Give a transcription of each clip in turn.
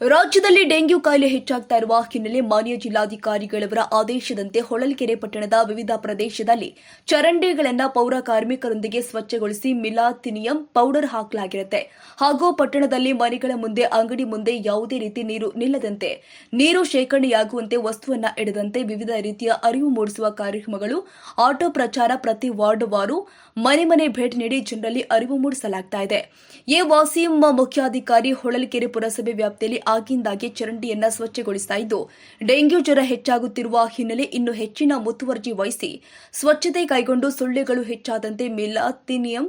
ರಾಜ್ಯದಲ್ಲಿ ಡೆಂಗ್ಯೂ ಕಾಯಿಲೆ ಹೆಚ್ಚಾಗ್ತಾ ಇರುವ ಹಿನ್ನೆಲೆ ಮಾನ್ಯ ಜಿಲ್ಲಾಧಿಕಾರಿಗಳವರ ಆದೇಶದಂತೆ ಹೊಳಲ್ಕೆರೆ ಪಟ್ಟಣದ ವಿವಿಧ ಪ್ರದೇಶದಲ್ಲಿ ಚರಂಡಿಗಳನ್ನ ಪೌರ ಕಾರ್ಮಿಕರೊಂದಿಗೆ ಸ್ವಚ್ಛಗೊಳಿಸಿ ಮಿಲಾತಿನಿಯಂ ಪೌಡರ್ ಹಾಕಲಾಗಿರುತ್ತೆ. ಹಾಗೂ ಪಟ್ಟಣದಲ್ಲಿ ಮನೆಗಳ ಮುಂದೆ, ಅಂಗಡಿ ಮುಂದೆ ಯಾವುದೇ ರೀತಿ ನೀರು ನಿಲ್ಲದಂತೆ, ನೀರು ಶೇಖರಣೆಯಾಗುವಂತೆ ವಸ್ತುವನ್ನ ಇಡದಂತೆ ವಿವಿಧ ರೀತಿಯ ಅರಿವು ಮೂಡಿಸುವ ಕಾರ್ಯಕ್ರಮಗಳು ಆಟೋ ಪ್ರಚಾರ ಪ್ರತಿ ವಾರ್ಡ್ ವಾರು ಮನೆ ಮನೆ ಭೇಟಿ ನೀಡಿ ಜನರಲ್ಲಿ ಅರಿವು ಮೂಡಿಸಲಾಗ್ತಾ ಇದೆ. ಎ ವಾಸೀಂ ಮುಖ್ಯಾಧಿಕಾರಿ ಹೊಳಲ್ಕೆರೆ ಪುರಸಭೆ ವ್ಯಾಪ್ತಿಯಲ್ಲಿ ಆಗಿಂದಾಗೆ ಚರಂಡಿಯನ್ನ ಸ್ವಚ್ಛಗೊಳಿಸ್ತಾ ಇದ್ದು, ಡೆಂಗ್ಯೂ ಜ್ವರ ಹೆಚ್ಚಾಗುತ್ತಿರುವ ಹಿನ್ನೆಲೆ ಇನ್ನು ಹೆಚ್ಚಿನ ಮುತುವರ್ಜಿ ವಹಿಸಿ ಸ್ವಚ್ಛತೆ ಕೈಗೊಂಡು ಸೊಳ್ಳೆಗಳು ಹೆಚ್ಚಾದಂತೆ ಮೆಲಾಥಿನಿಯಂ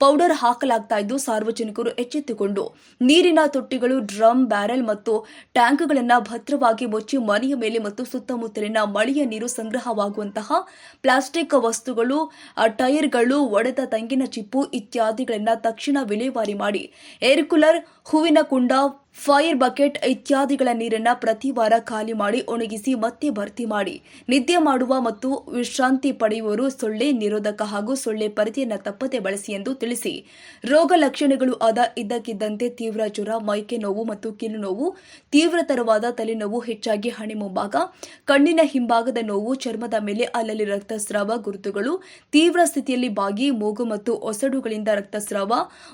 ಪೌಡರ್ ಹಾಕಲಾಗ್ತಾ ಇದ್ದು, ಸಾರ್ವಜನಿಕರು ಎಚ್ಚೆತ್ತುಕೊಂಡು ನೀರಿನ ತೊಟ್ಟಿಗಳು, ಡ್ರಮ್ ಬ್ಯಾರೆಲ್ ಮತ್ತು ಟ್ಯಾಂಕ್ಗಳನ್ನು ಭದ್ರವಾಗಿ ಮುಚ್ಚಿ ಮನೆಯ ಮೇಲೆ ಮತ್ತು ಸುತ್ತಮುತ್ತಲಿನ ಮಳೆಯ ನೀರು ಸಂಗ್ರಹವಾಗುವಂತಹ ಪ್ಲಾಸ್ಟಿಕ್ ವಸ್ತುಗಳು ಟೈರ್ಗಳು ಒಡೆದ ತೆಂಗಿನ ಚಿಪ್ಪು ಇತ್ಯಾದಿಗಳನ್ನು ತಕ್ಷಣ ವಿಲೇವಾರಿ ಮಾಡಿ, ಏರ್ ಕೂಲರ್, ಹೂವಿನ ಕುಂಡ ಫೈರ್ ಬಕೆಟ್ ಇತ್ಯಾದಿಗಳ ನೀರನ್ನ ಪ್ರತಿ ವಾರ ಖಾಲಿ ಮಾಡಿ ಒಣಗಿಸಿ ಮತ್ತೆ ಭರ್ತಿ ಮಾಡಿ. ನಿದ್ದೆ ಮಾಡುವ ಮತ್ತು ವಿಶ್ರಾಂತಿ ಪಡೆಯುವವರು ಸೊಳ್ಳೆ ನಿರೋಧಕ ಹಾಗೂ ಸೊಳ್ಳೆ ಪರಿಧಿಯನ್ನು ತಪ್ಪದೆ ಬಳಸಿ ಎಂದು ತಿಳಿಸಿ. ರೋಗ ಲಕ್ಷಣಗಳು ಆದ ಇದ್ದಕ್ಕಿದ್ದಂತೆ ತೀವ್ರ ಜ್ವರ, ಮೈಕೆ ನೋವು ಮತ್ತು ಕಿಲು ನೋವು ತೀವ್ರತರವಾದ ತಲೆನೋವು, ಹೆಚ್ಚಾಗಿ ಹಣೆ ಮುಂಭಾಗ ಕಣ್ಣಿನ ಹಿಂಭಾಗದ ನೋವು, ಚರ್ಮದ ಮೇಲೆ ಅಲ್ಲಲ್ಲಿ ರಕ್ತಸ್ರಾವ ಗುರುತುಗಳು, ತೀವ್ರ ಸ್ಥಿತಿಯಲ್ಲಿ ಬಾಗಿ, ಮೂಗು ಮತ್ತು ಒಸಡುಗಳಿಂದ ರಕ್ತಸ್ರಾವ,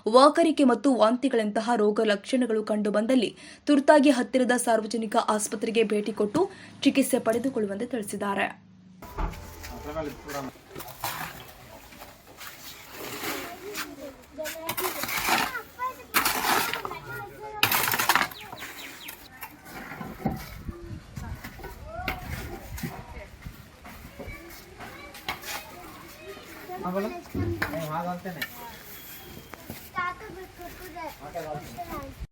ವಾಕರಿಕೆ ಮತ್ತು ವಾಂತಿಗಳಂತಹ ರೋಗ ಲಕ್ಷಣಗಳು ಕಂಡುಬಂದಲ್ಲಿ ತುರ್ತಾಗಿ ಹತ್ತಿರದ ಸಾರ್ವಜನಿಕ ಆಸ್ಪತ್ರೆಗೆ ಭೇಟಿ ಕೊಟ್ಟು ಚಿಕಿತ್ಸೆ ಪಡೆದುಕೊಳ್ಳುವಂತೆ ತಿಳಿಸಿದ್ದಾರೆ. ಕ್ಷಣ